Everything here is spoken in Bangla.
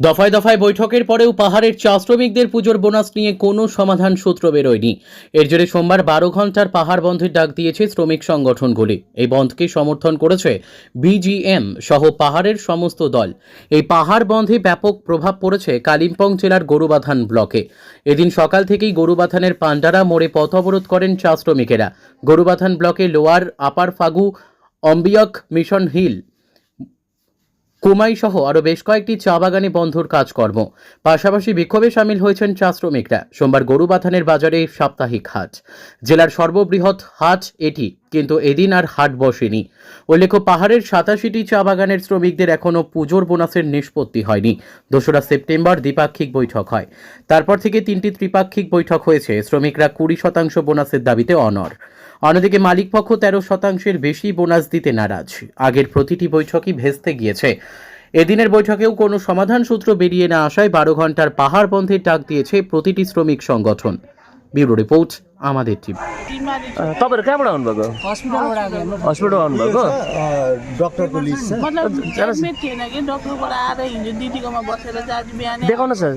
দফায় দফায় বৈঠকের পরেও পাহাড়ের চা শ্রমিকদের পুজোর বোনাস নিয়ে কোনো সমাধান সূত্র বেরোয়নি। এর জেরে সোমবার বারো ঘণ্টার পাহাড় বন্ধের ডাক দিয়েছে শ্রমিক সংগঠনগুলি। এই বন্ধকে সমর্থন করেছে বিজিএম সহ পাহাড়ের সমস্ত দল। এই পাহাড় বন্ধে ব্যাপক প্রভাব পড়েছে কালিম্পং জেলার গরুবাথান ব্লকে। এদিন সকাল থেকেই গরুবাথানের পান্ডারা মোড়ে পথ অবরোধ করেন চা শ্রমিকেরা। গরুবাথান ব্লকে lower, upper Fagu, Ambiok, Mission Hill Kumai সহ আরও বেশ কয়েকটি চা বাগানে বন্ধর কাজকর্ম। পাশাপাশি বিক্ষোভে সামিল হয়েছেন চা শ্রমিকরা সোমবার গরু গরুবাথানের বাজারে সাপ্তাহিক হাট। জেলার সর্ববৃহৎ হাট এটি, কিন্তু এদিন আর হাট বসেনি। উল্লেখ্য, পাহাড়ের সাতাশিটি চা বাগানের শ্রমিকদের এখনও পুজোর বোনাসের নিষ্পত্তি হয়নি। দোসরা সেপ্টেম্বর দ্বিপাক্ষিক বৈঠক হয়। তারপর থেকে তিনটি ত্রিপাক্ষিক বৈঠক হয়েছে। শ্রমিকরা কুড়ি শতাংশ বোনাসের দাবিতে অনর অন্যদিকে মালিকপক্ষ তেরো শতাংশের বেশি বোনাস দিতে নারাজ আগের প্রতিটি বৈঠকই ভেস্তে গিয়েছে এদিনের বৈঠকেও কোনো সমাধান সূত্র বেরিয়ে না আসায় বারো ঘন্টার পাহাড় বন্ধের ডাক দিয়েছে প্রতিটি শ্রমিক সংগঠন ब्युरो रिपोर्ट আমাদের টিম अँ, तपाईँहरू कहाँबाट आउनुभएको हस्पिटलबाट आएको हस्पिटल आउनुभएको डक्टरको लिस्ट छ मतलब एडमिट थिएन कि डक्टरबाट आएर हिजो दिदीकोमा बसेर चाहिँ आज बिहानै देखाउनुहोस् न